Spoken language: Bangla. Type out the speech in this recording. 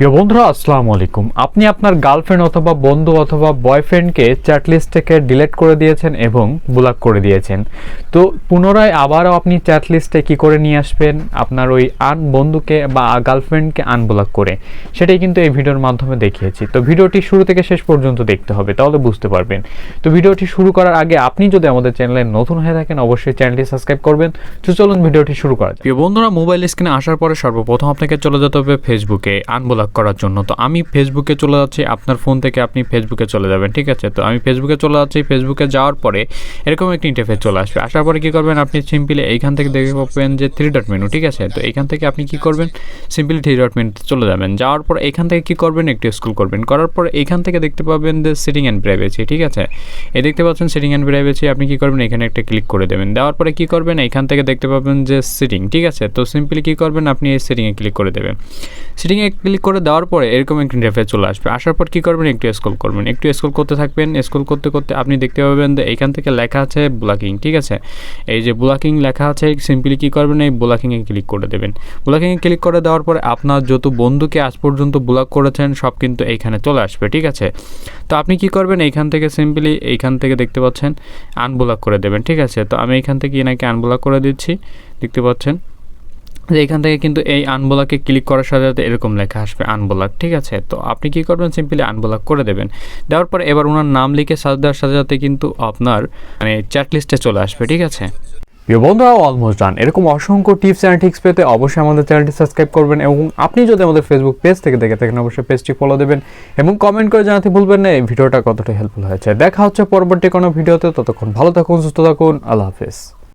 প্রিয় বন্ধুরা, আসসালামু আলাইকুম। আপনি আপনার গার্লফ্রেন্ড অথবা বন্ধু অথবা বয়ফ্রেন্ডকে চ্যাটলিস্ট থেকে ডিলিট করে দিয়েছেন এবং ব্লক করে দিয়েছেন। তো পুনরায় আবারও আপনি চ্যাটলিস্টে কি করে নিয়ে আসবেন? আপনার ওই আন বন্ধুকে বা গার্লফ্রেন্ডকে আনব্লক করে। সেটাই কিন্তু এই ভিডিওর মাধ্যমে দেখিয়েছি। তো ভিডিওটি শুরু থেকে শেষ পর্যন্ত দেখতে হবে, তাহলে বুঝতে পারবেন। তো ভিডিওটি শুরু করার আগে আপনি যদি আমাদের চ্যানেলে নতুন হয়ে থাকেন, অবশ্যই চ্যানেলটি সাবস্ক্রাইব করবেন। তো চলুন ভিডিওটি শুরু করা। প্রিয় বন্ধুরা, মোবাইল স্ক্রিনে আসার পরে সর্বপ্রথম আপনাকে চলে যেতে হবে ফেসবুকে আনব্লক করার জন্য। তো আমি ফেসবুকে চলে যাচ্ছি, আপনার ফোন থেকে আপনি ফেসবুকে চলে যাবেন, ঠিক আছে? তো আমি ফেসবুকে চলে যাচ্ছি ফেসবুকে যাওয়ার পরে এরকম একটি ইন্টারফেস চলে আসবে। আসার পরে কী করবেন আপনি সিম্পলি এইখান থেকে দেখে পাবেন যে থ্রি ডট মেনু ঠিক আছে? তো এইখান থেকে আপনি কী করবেন? সিম্পলি থ্রি ডট মেনুতে চলে যাবেন। যাওয়ার পর এখান থেকে কী করবেন? একটু স্কুল করবেন। করার পর এইখান থেকে দেখতে পাবেন যে সিটিং অ্যান্ড প্রাইভেসি ঠিক আছে? এই দেখতে পাচ্ছেন সিটিং অ্যান্ড প্রাইভেসি আপনি কী করবেন? এখানে একটা ক্লিক করে দেবেন। দেওয়ার পরে কী করবেন? এইখান থেকে দেখতে পাবেন যে সিটিং ঠিক আছে? তো সিম্পলি কী করবেন? আপনি এই সিটিংয়ে ক্লিক করে দেবেন। সিটিংয়ে ক্লিক করে দেওয়ার পরে এরকম একটি ইন্টারফেস চলে আসবে। আসার পর কী করবেন? একটু স্ক্রল করবেন। একটু স্ক্রল করতে থাকবেন। স্ক্রল করতে করতে আপনি দেখতে পাবেন যে এইখান থেকে লেখা আছে ব্লকিং ঠিক আছে? এই যে ব্লকিং লেখা আছে সিম্পলি কী করবেন? এই ব্লকিংয়ে ক্লিক করে দেবেন। ব্লকিংয়ে ক্লিক করে দেওয়ার পরে আপনার যত বন্ধুকে আজ পর্যন্ত ব্লক করেছেন, সব কিন্তু এইখানে চলে আসবে, ঠিক আছে? তো আপনি কি করবেন? এইখান থেকে সিম্পলি এইখান থেকে দেখতে পাচ্ছেন আনব্লক করে দেবেন, ঠিক আছে? তো আমি এইখান থেকে এনাকে আনব্লক করে দিচ্ছি, দেখতে পাচ্ছেন? যে এখান থেকে কিন্তু এই আনব্লকে ক্লিক করার সাথে সাথে এরকম লেখা আসবে আনব্লক ঠিক আছে? তো আপনি কি করবেন? সিম্পলি আনব্লক করে দেবেন। দেওয়ার পর এবার ওনার নাম লিখে সার্চ দেওয়ার সাথে সাথে কিন্তু আপনার মানে চ্যাট লিস্টে চলে আসবে, ঠিক আছে? প্রিয় বন্ধুরা অলমোস্ট ডান এরকম অসংখ্য টিপস অ্যান্ড ট্রিক্স পেতে অবশ্যই আমাদের চ্যানেলটি সাবস্ক্রাইব করবেন এবং আপনি যদি আমাদের ফেসবুক পেজ থেকে দেখে থাকেন, অবশ্যই পেজটি ফলো দেবেন এবং কমেন্ট করে জানাতে ভুলবেন না। এই ভিডিওটা কতটা হেল্পফুল হয়েছে। দেখা হচ্ছে পরবর্তী কোনো ভিডিওতে। ততক্ষণ ভালো থাকুন, সুস্থ থাকুন। আল্লাহ হাফেজ।